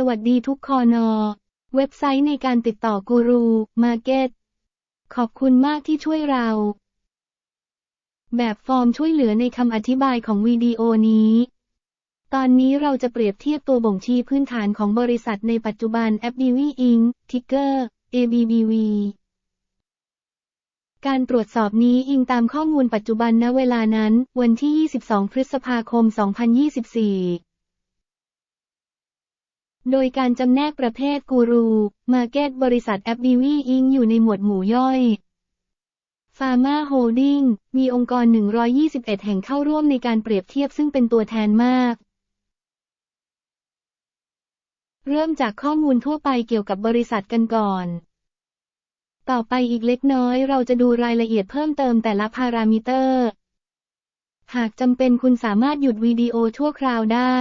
สวัสดีทุกคอนอ เว็บไซต์ในการติดต่อกูรูมาเก็ตขอบคุณมากที่ช่วยเรา แบบฟอร์มช่วยเหลือในคำอธิบายของวิดีโอนี้ ตอนนี้เราจะเปรียบเทียบตัวบ่งชี้พื้นฐานของบริษัทในปัจจุบัน FBV Inc. Ticker ABBV การตรวจสอบนี้อิงตามข้อมูลปัจจุบันณเวลานั้น วันที่ 22 พฤษภาคม 2024 โดยการจำแนกประเภทกูรู มาเก็ตบริษัท FBV Inc. อยู่ในหมวดหมู่ย่อยฟาร์มาโฮลดิ้งมีองค์กร 121 แห่งเข้าร่วมในการเปรียบเทียบซึ่งเป็นตัวแทนมาก เริ่มจากข้อมูลทั่วไปเกี่ยวกับบริษัทกันก่อน ต่อไปอีกเล็กน้อยเราจะดูรายละเอียดเพิ่มเติมแต่ละพารามิเตอร์ หากจำเป็นคุณสามารถหยุดวิดีโอชั่วคราวได้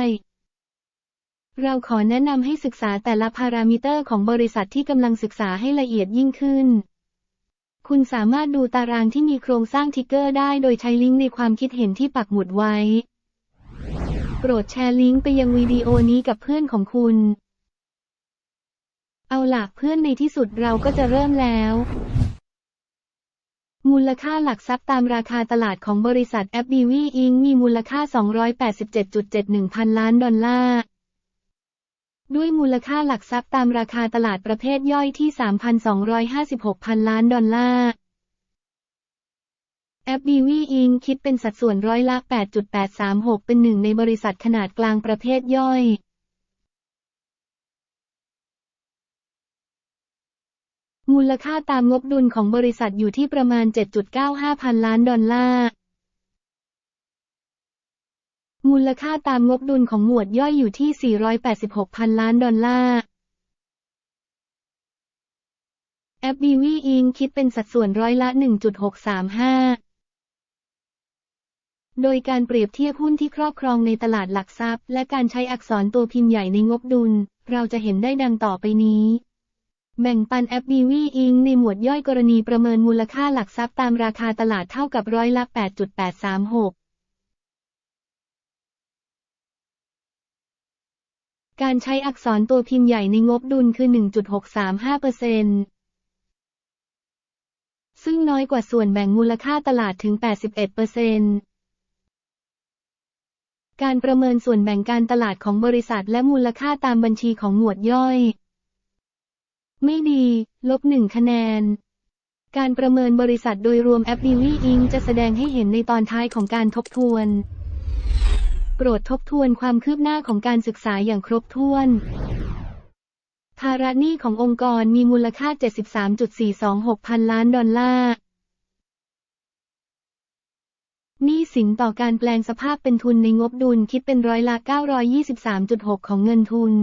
เราขอแนะนำให้ศึกษาแต่ละพารามิเตอร์ของบริษัทที่กำลังศึกษาให้ละเอียดยิ่งขึ้น คุณสามารถดูตารางที่มีโครงสร้างทิกเกอร์ได้โดยใช้ลิงก์ในความคิดเห็นที่ปักหมุดไว้ โปรดแชร์ลิงก์ไปยังวิดีโอนี้กับเพื่อนของคุณ เอาล่ะเพื่อนในที่สุดเราก็จะเริ่มแล้ว มูลค่าหลักทรัพย์ตามราคาตลาดของบริษัท FBV Inc. มีมูลค่า 287.71 พันล้านดอลลาร์ ด้วยมูลค่าหลักทรัพย์ตามราคาตลาดประเภทย่อยที่ 3,256พันล้านดอลลาร์ FBV Inc. คิดเป็นสัดส่วนร้อยละ 8.836 เป็นหนึ่งในบริษัทขนาดกลางประเภทย่อยมูลค่าตามงบดุลของบริษัทอยู่ที่ประมาณ 7.95 พันล้านดอลลาร์ มูลค่าตามงบดุลของหมวดย่อยอยู่ที่ 486 พันล้านดอลลาร์ FBV Inc. คิดเป็นสัดส่วนร้อยละ 1.635 โดยการเปรียบเทียบหุ้นที่ครอบครองในตลาดหลักทรัพย์ และการใช้อักษรตัวพิมพ์ใหญ่ในงบดุล เราจะเห็นได้ดังต่อไปนี้ แบ่งปัน FBV Inc. ในหมวดย่อยกรณีประเมินมูลค่าหลักทรัพย์ตามราคาตลาดเท่ากับร้อยละ 8.836 การใช้อักษรตัวพิมพ์ใหญ่ในงบดุลคือ 1.635%ซึ่งน้อยกว่าส่วนแบ่งมูลค่าตลาดถึง 81%การประเมินส่วนแบ่งการตลาดของบริษัทและมูลค่าตามบัญชีของหมวดย่อย ไม่ดี ลบหนึ่งคะแนน การประเมินบริษัทโดยรวม FBV Inc. จะแสดงให้เห็นในตอนท้ายของการทบทวน โปรดทบทวนความคืบหน้าของการศึกษาอย่างครบถ้วน ภาระหนี้ขององค์กรมีมูลค่า 73.426 พันล้านดอลลาร์หนี้สินต่อการแปลงสภาพเป็นทุนในงบดุลคิดเป็นร้อยละ923.6 ของเงินทุน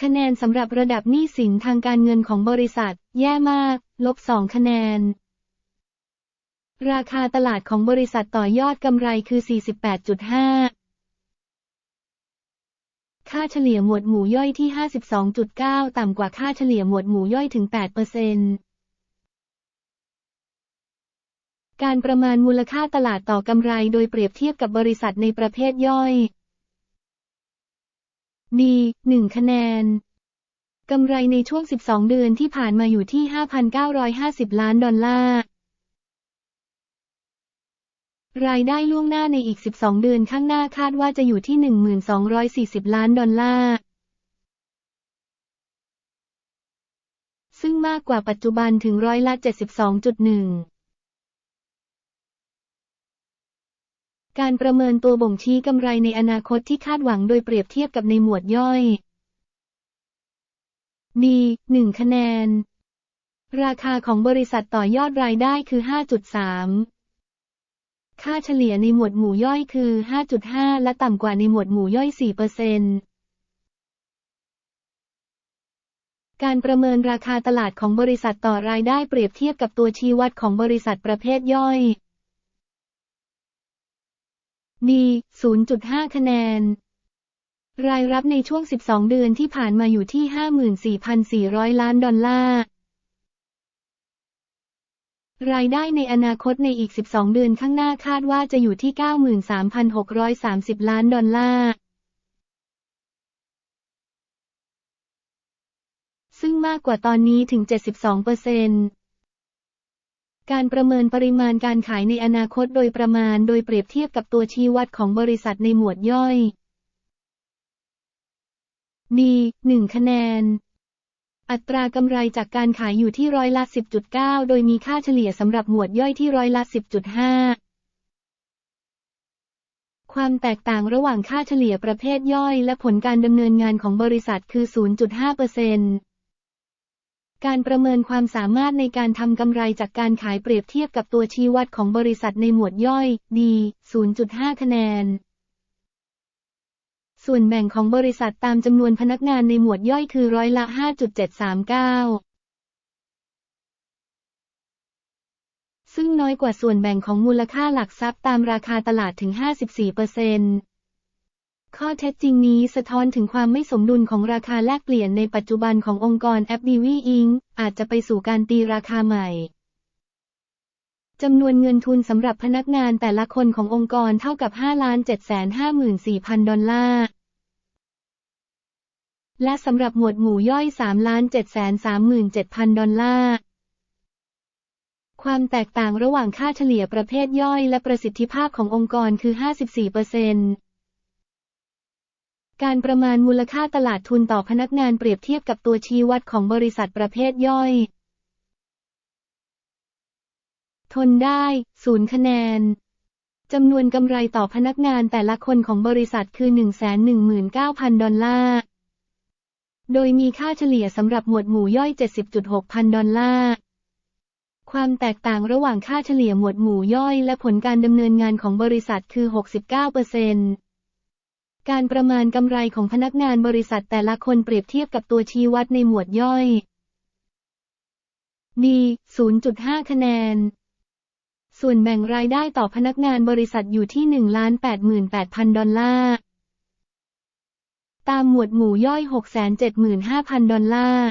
คะแนนสำหรับระดับหนี้สินทางการเงินของบริษัท แย่มาก ลบ 2 คะแนน ราคาตลาดของบริษัทต่อยอดกำไรคือ 48.5 ค่าเฉลี่ยหมวดหมู่ย่อยที่ 52.9 ต่ำกว่าค่าเฉลี่ยหมวดหมู่ย่อยถึง8%การประมาณมูลค่าตลาดต่อกำไรโดยเปรียบเทียบกับบริษัทในประเภทย่อยดี1คะแนน กำไรในช่วง 12 เดือนที่ผ่านมาอยู่ที่ 5,950 ล้านดอลลาร์ รายได้ล่วงหน้าในอีก 12 เดือนข้างหน้าคาดว่าจะอยู่ที่ 1,240 ล้านดอลลาร์ ซึ่งมากกว่าปัจจุบันถึงร้อยละ 72.1 การประเมินตัวบ่งชี้กำไรในอนาคตที่คาดหวังโดยเปรียบเทียบกับในหมวดย่อยดี1คะแนน ราคาของบริษัทต่อยอดรายได้คือ 5.3 ค่าเฉลี่ยในหมวดหมู่ย่อยคือ 5.5 และต่ำกว่าในหมวดหมู่ย่อย4%การประเมินราคาตลาดของบริษัทต่อรายได้เปรียบเทียบกับตัวชี้วัดของบริษัทประเภทย่อยดี0.5 คะแนน รายรับในช่วง 12 เดือนที่ผ่านมาอยู่ที่ 54,400 ล้านดอลลาร์ รายได้ในอนาคตในอีก 12 เดือนข้างหน้าคาดว่าจะอยู่ที่ 93,630 ล้านดอลลาร์ ซึ่งมากกว่าตอนนี้ถึง 72เอร์เซนการประเมินปริมาณการขายในอนาคตโดยประมาณโดยเปรียบเทียบกับตัวชี้วัดของบริษัทในหมวดย่อย D 1คะแนน อัตรากำไรจากการขายอยู่ที่ร้อยละ 10.9 โดยมีค่าเฉลี่ยสำหรับหมวดย่อยที่ร้อยละ 10.5 ความแตกต่างระหว่างค่าเฉลี่ยประเภทย่อยและผลการดำเนินงานของบริษัทคือ 0.5%เปอร์เซ็นต์การประเมินความสามารถในการทำกำไรจากการขายเปรียบเทียบกับตัวชี้วัดของบริษัทในหมวดย่อย D 0.5 คะแนน ส่วนแบ่งของบริษัทตามจำนวนพนักงานในหมวดย่อยคือร้อยละ 5.739ซึ่งน้อยกว่าส่วนแบ่งของมูลค่าหลักทรัพย์ตามราคาตลาดถึง 54%เปอร์เซ็นต์ข้อเท็จจริงนี้สะท้อนถึงความไม่สมดุลของราคาแลกเปลี่ยนในปัจจุบันขององค์กร f b v Inc. อาจจะไปสู่การตีราคาใหม่ จำนวนเงินทุนสำหรับพนักงานแต่ละคนขององค์กรเท่ากับ 5,754,000 ดอลลาร์ และสำหรับหมวดหมู่ย่อย 3,737,000 ดอลลาร์ ความแตกต่างระหว่างค่าเฉลี่ยประเภทย่อยและประสิทธิภาพขององค์กรคือ 54%เปอร์เซ็นต์การประมาณมูลค่าตลาดทุนต่อพนักงานเปรียบเทียบกับตัวชี้วัดของบริษัทประเภทย่อย ทนได้ ศูนย์คะแนน จำนวนกำไรต่อพนักงานแต่ละคนของบริษัทคือ 119,000 ดอลลาร์ โดยมีค่าเฉลี่ยสำหรับหมวดหมู่ย่อย 70.6 พันดอลลาร์ ความแตกต่างระหว่างค่าเฉลี่ยหมวดหมู่ย่อยและผลการดำเนินงานของบริษัทคือ 69%เปอร์เซ็นต์การประมาณกำไรของพนักงานบริษัทแต่ละคนเปรียบเทียบกับตัวชี้วัดในหมวดย่อย D 0.5 คะแนน ส่วนแบ่งรายได้ต่อพนักงานบริษัทอยู่ที่ 1,88,000 ดอลลาร์ ตามหมวดหมู่ย่อย 675,000 ดอลลาร์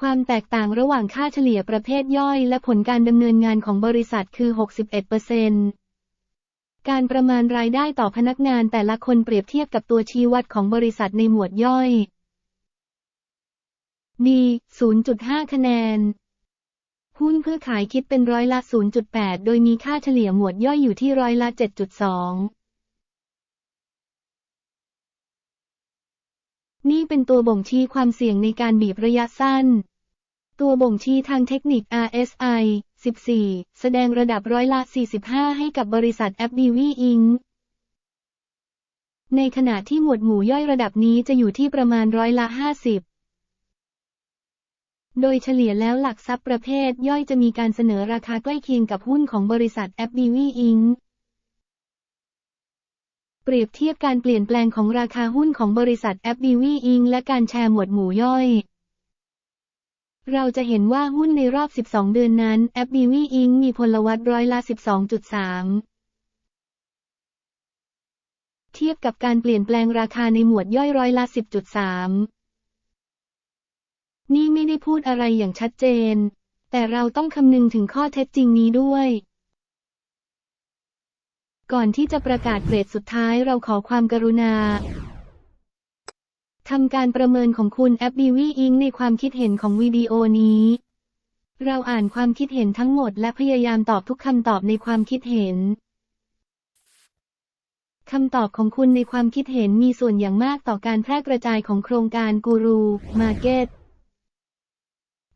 ความแตกต่างระหว่างค่าเฉลี่ยประเภทย่อยและผลการดำเนินงานของบริษัทคือ 61%เปอร์เซ็นต์การประมาณรายได้ต่อพนักงานแต่ละคนเปรียบเทียบกับตัวชี้วัดของบริษัทในหมวดย่อย D 0.5 คะแนน หุ้นเพื่อขายคิดเป็นร้อยละ 0.8 โดยมีค่าเฉลี่ยหมวดย่อยอยู่ที่ร้อยละ 7.2นี่เป็นตัวบ่งชี้ความเสี่ยงในการบีบระยะสั้น ตัวบ่งชี้ทางเทคนิค RSI 14 แสดงระดับร้อยละ 45 ให้กับบริษัท FBV Inc. ในขณะที่หมวดหมู่ย่อยระดับนี้จะอยู่ที่ประมาณร้อยละ 50 โดยเฉลี่ยแล้วหลักทรัพย์ประเภทย่อยจะมีการเสนอราคาใกล้เคียงกับหุ้นของบริษัท FBV Inc. เปรียบเทียบการเปลี่ยนแปลงของราคาหุ้นของบริษัท FBV Inc. และการแชร์หมวดหมู่ย่อย เราจะเห็นว่าหุ้นในรอบ 12 เดือนนั้นแอปบีวีอิงมีพลวัตร้อยละ 12.3เทียบกับการเปลี่ยนแปลงราคาในหมวดย่อยร้อยละ 10.3 ไม่ได้พูดอะไรอย่างชัดเจน แต่เราต้องคำนึงถึงข้อเท็จจริงนี้ด้วย ก่อนที่จะประกาศเกรดสุดท้ายเราขอความกรุณาทำการประเมินของคุณแอปบีวีอิงในความคิดเห็นของวิดีโอนี้ เราอ่านความคิดเห็นทั้งหมดและพยายามตอบทุกคำตอบในความคิดเห็นคำตอบของคุณในความคิดเห็นมีส่วนอย่างมากต่อการแพร่กระจายของโครงการกูรูมาร์เก็ต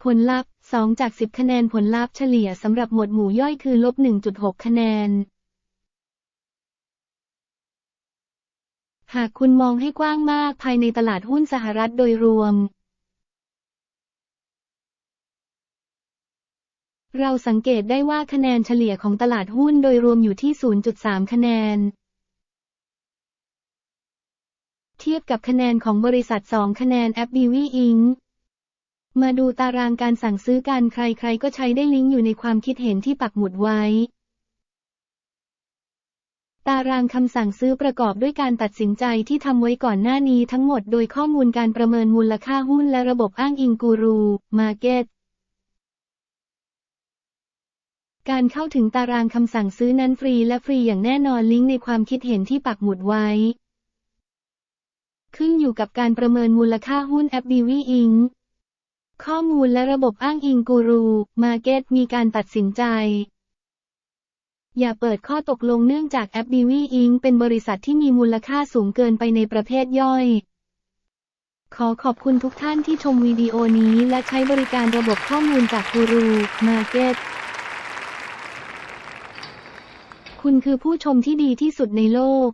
ผลลัพธ์ 2 จาก 10 คะแนนผลลัพธ์เฉลี่ยสำหรับหมวดหมู่ย่อยคือลบ 1.6 คะแนน หากคุณมองให้กว้างมากภายในตลาดหุ้นสหรัฐโดยรวม เราสังเกตได้ว่าคะแนนเฉลี่ยของตลาดหุ้นโดยรวมอยู่ที่ 0.3 คะแนนเทียบกับคะแนนของบริษัท 2 คะแนน a p b w Inc. มาดูตารางการสั่งซื้อกันใครๆ ก็ใช้ได้ลิงก์อยู่ในความคิดเห็นที่ปักหมุดไว้ ตารางคำสั่งซื้อประกอบด้วยการตัดสินใจที่ทำไว้ก่อนหน้านี้ทั้งหมดโดยข้อมูลการประเมินมูลค่าหุ้นและระบบอ้างอิงกูรู มาเก็ตการเข้าถึงตารางคำสั่งซื้อนั้นฟรีและฟรีอย่างแน่นอนลิงก์ในความคิดเห็นที่ปักหมุดไว้ ขึ้นอยู่กับการประเมินมูลค่าหุ้นแอปบีวีอิง ข้อมูลและระบบอ้างอิงกูรูมาเก็ตมีการตัดสินใจ อย่าเปิดข้อตกลงเนื่องจากแอปดีวีอิงเป็นบริษัทที่มีมูลค่าสูงเกินไปในประเภทย่อย ขอขอบคุณทุกท่านที่ชมวิดีโอนี้และใช้บริการระบบข้อมูลจากกูรูมาเก็ตคุณคือผู้ชมที่ดีที่สุดในโลก